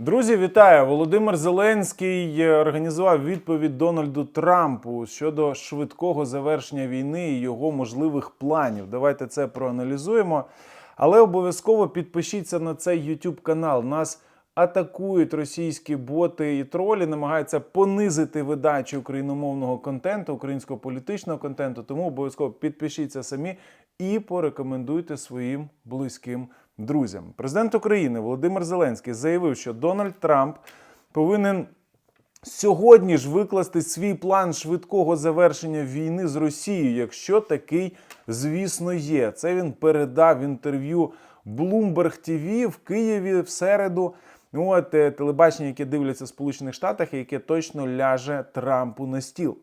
Друзі, вітаю! Володимир Зеленський е, організував відповідь Дональду Трампу щодо швидкого завершення війни і його можливих планів. Давайте це проаналізуємо. Але обов'язково підпишіться на цей YouTube канал. Нас атакують російські боти і тролі, намагаються понизити видачу україномовного контенту, українського політичного контенту. Тому обов'язково підпишіться самі і порекомендуйте своїм близьким друзям. Президент України Володимир Зеленський заявив, що Дональд Трамп повинен сьогодні ж викласти свій план швидкого завершення війни з Росією, якщо такий, звісно, є. Це він передав в інтерв'ю Bloomberg TV в Києві в середу. Ну, От е, телебачення, яке дивляться в Сполучених Штатах, яке точно ляже Трампу на стіл.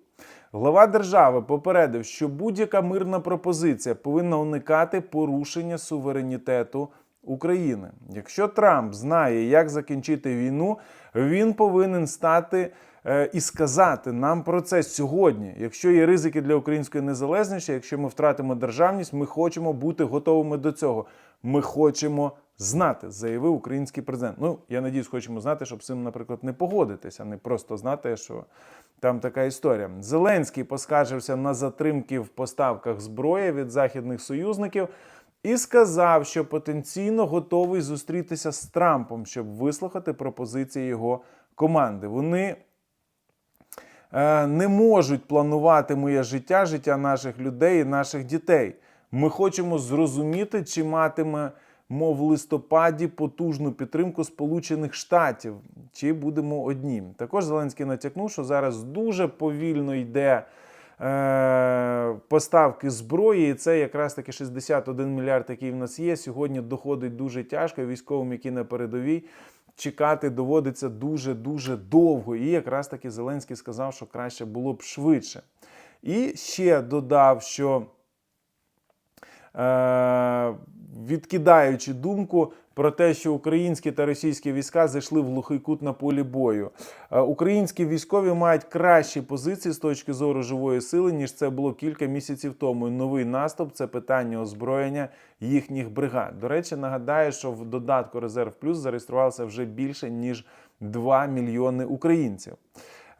Глава держави попередив, що будь-яка мирна пропозиція повинна уникати порушення суверенітету України. Якщо Трамп знає, як закінчити війну, він повинен стати е, і сказати нам про це сьогодні. Якщо є ризики для української незалежності, якщо ми втратимо державність, ми хочемо бути готовими до цього. Ми хочемо знати, заявив український президент. Ну, я надіюсь, хочемо знати, щоб з цим, наприклад, не погодитися, а не просто знати, що там така історія. Зеленський поскаржився на затримки в поставках зброї від західних союзників і сказав, що потенційно готовий зустрітися з Трампом, щоб вислухати пропозиції його команди. Вони е, не можуть планувати моє життя, життя наших людей і наших дітей. Ми хочемо зрозуміти, чи матиме в листопаді потужну підтримку Сполучених Штатів, чи будемо одні. Також Зеленський натякнув, що зараз дуже повільно йде поставки зброї. І це якраз таки 61 мільярд, який в нас є. Сьогодні доходить дуже тяжко військовим, які на передовій. Чекати доводиться дуже дуже довго. І якраз таки Зеленський сказав, що краще було б швидше. І ще додав, що е, відкидаючи думку про те, що українські та російські війська зайшли в глухий кут на полі бою. Е, Українські військові мають кращі позиції з точки зору живої сили, ніж це було кілька місяців тому. І новий наступ це питання озброєння їхніх бригад. До речі, нагадаю, що в додатку Резерв Плюс зареєструвалося вже більше ніж 2 мільйони українців.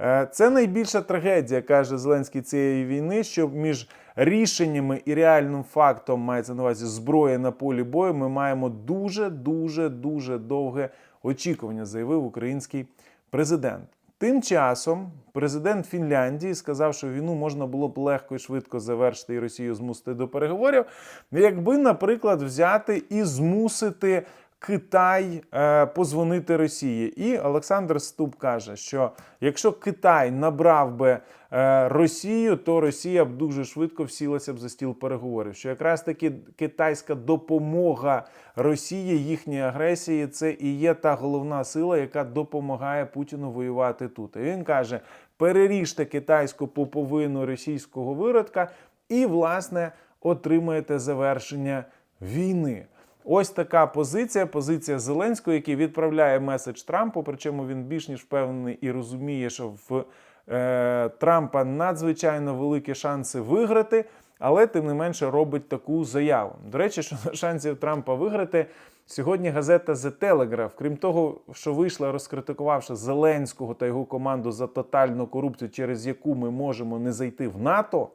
Е, Це найбільша трагедія, каже Зеленський цієї війни, що між рішеннями і реальним фактом мається на увазі зброя на полі бою. Ми маємо дуже, дуже, дуже довге очікування, заявив український президент. Тим часом президент Фінляндії сказав, що війну можна було б легко і швидко завершити і Росію змусити до переговорів, якби, наприклад, взяти і змусити Китай е, позвонити Росії. І Олександр Ступ каже, що якщо Китай набрав би е, Росію, то Росія б дуже швидко всілася б за стіл переговорів. Що якраз таки китайська допомога Росії, їхній агресії, це і є та головна сила, яка допомагає Путіну воювати тут. І він каже: переріжте китайську поповину російського виродка, і, власне, отримаєте завершення війни. Ось така позиція. Позиція Зеленського, який відправляє меседж Трампу. Причому він більш ніж впевнений і розуміє, що в е, Трампа надзвичайно великі шанси виграти, але тим не менше робить таку заяву. До речі, що шансів Трампа виграти. Сьогодні газета The Telegraph, крім того, що вийшла, розкритикувавши Зеленського та його команду за тотальну корупцію, через яку ми можемо не зайти в НАТО,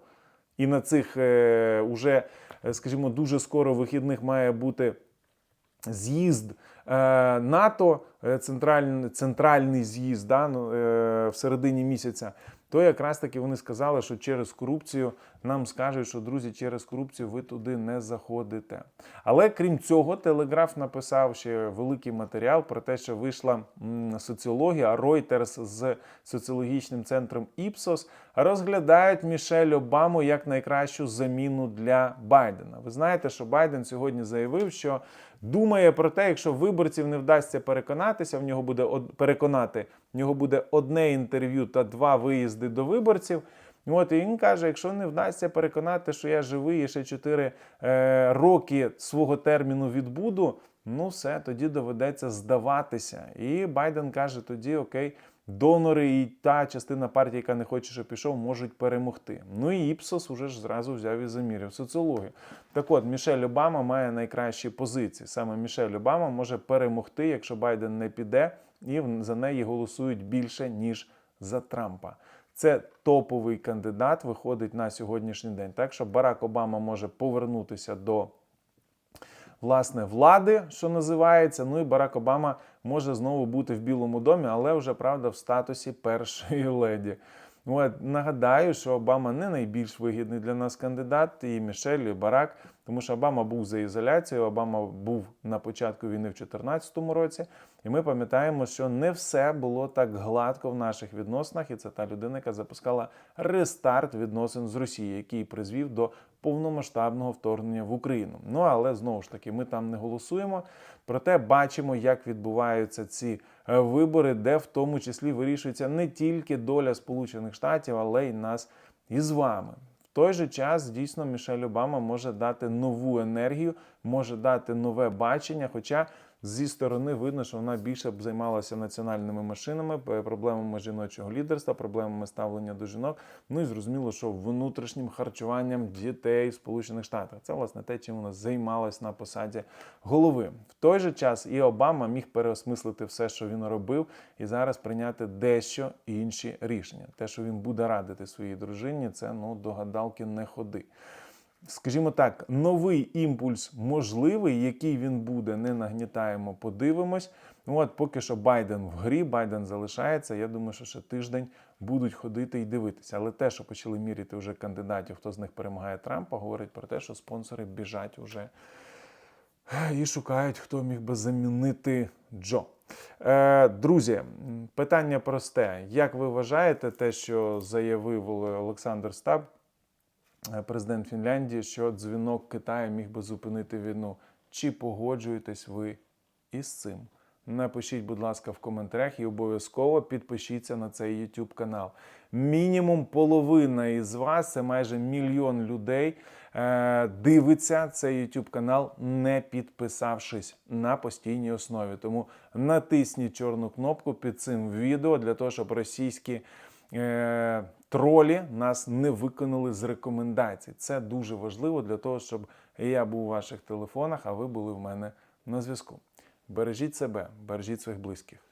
і на цих е, уже, е, скажімо, дуже скоро вихідних має бути з'їзд е, НАТО, е, центральний, центральний з'їзд да, ну, е, в середині місяця, то якраз таки вони сказали, що через корупцію нам скажуть, що друзі, через корупцію ви туди не заходите. Але крім цього, Телеграф написав ще великий матеріал про те, що вийшла соціологія, Reuters з соціологічним центром Ipsos розглядають Мішель Обаму як найкращу заміну для Байдена. Ви знаєте, що Байден сьогодні заявив, що думає про те, якщо виборців не вдасться переконатися, в нього буде од- переконати, в нього буде одне інтерв'ю та два виїзди до виборців. От і він каже: якщо не вдасться переконати, що я живий і ще 4 е, роки свого терміну відбуду, ну все, тоді доведеться здаватися. І Байден каже: тоді окей, донори і та частина партії, яка не хоче, щоб пішов, можуть перемогти. Ну і Іпсос уже ж зразу взяв і заміряв соціологію. Так от, Мішель Обама має найкращі позиції. Саме Мішель Обама може перемогти, якщо Байден не піде і за неї голосують більше ніж за Трампа. Це топовий кандидат виходить на сьогоднішній день. Так що Барак Обама може повернутися до власне влади, що називається. Ну і Барак Обама може знову бути в Білому домі, але вже правда в статусі першої леді. От, нагадаю, що Обама не найбільш вигідний для нас кандидат, і Мішель, і Барак, тому що Обама був за ізоляцією, Обама був на початку війни в 2014 році. І ми пам'ятаємо, що не все було так гладко в наших відносинах, і це та людина, яка запускала рестарт відносин з Росією, який призвів до повномасштабного вторгнення в Україну. Ну але знову ж таки, ми там не голосуємо. Проте бачимо, як відбуваються ці е, вибори, де в тому числі вирішується не тільки доля Сполучених Штатів, але й нас із вами. В той же час дійсно Мішель Обама може дати нову енергію, може дати нове бачення. Хоча зі сторони видно, що вона більше б займалася національними машинами, проблемами жіночого лідерства, проблемами ставлення до жінок. Ну і зрозуміло, що внутрішнім харчуванням дітей в Сполучених Штатах. Це власне те, чим вона займалась на посаді голови. В той же час і Обама міг переосмислити все, що він робив, і зараз прийняти дещо інші рішення. Те, що він буде радити своїй дружині, це ну до гадалки не ходи. Скажімо так, новий імпульс можливий, який він буде, не нагнітаємо, подивимось. Ну от поки що Байден в грі, Байден залишається. Я думаю, що ще тиждень будуть ходити і дивитися. Але те, що почали міряти вже кандидатів, хто з них перемагає Трампа, говорить про те, що спонсори біжать уже і шукають, хто міг би замінити Джо. Е, друзі, питання просте. Як ви вважаєте те, що заявив Олександр Стаб, президент Фінляндії, що дзвінок Китаю міг би зупинити війну? Чи погоджуєтесь ви із цим? Напишіть, будь ласка, в коментарях і обов'язково підпишіться на цей YouTube канал. Мінімум половина із вас, це майже мільйон людей, е, дивиться цей YouTube канал, не підписавшись на постійній основі. Тому натисніть чорну кнопку під цим відео для того, щоб російські е, тролі нас не виконали з рекомендацій. Це дуже важливо для того, щоб я був у ваших телефонах, а ви були в мене на зв'язку. Бережіть себе, бережіть своїх близьких.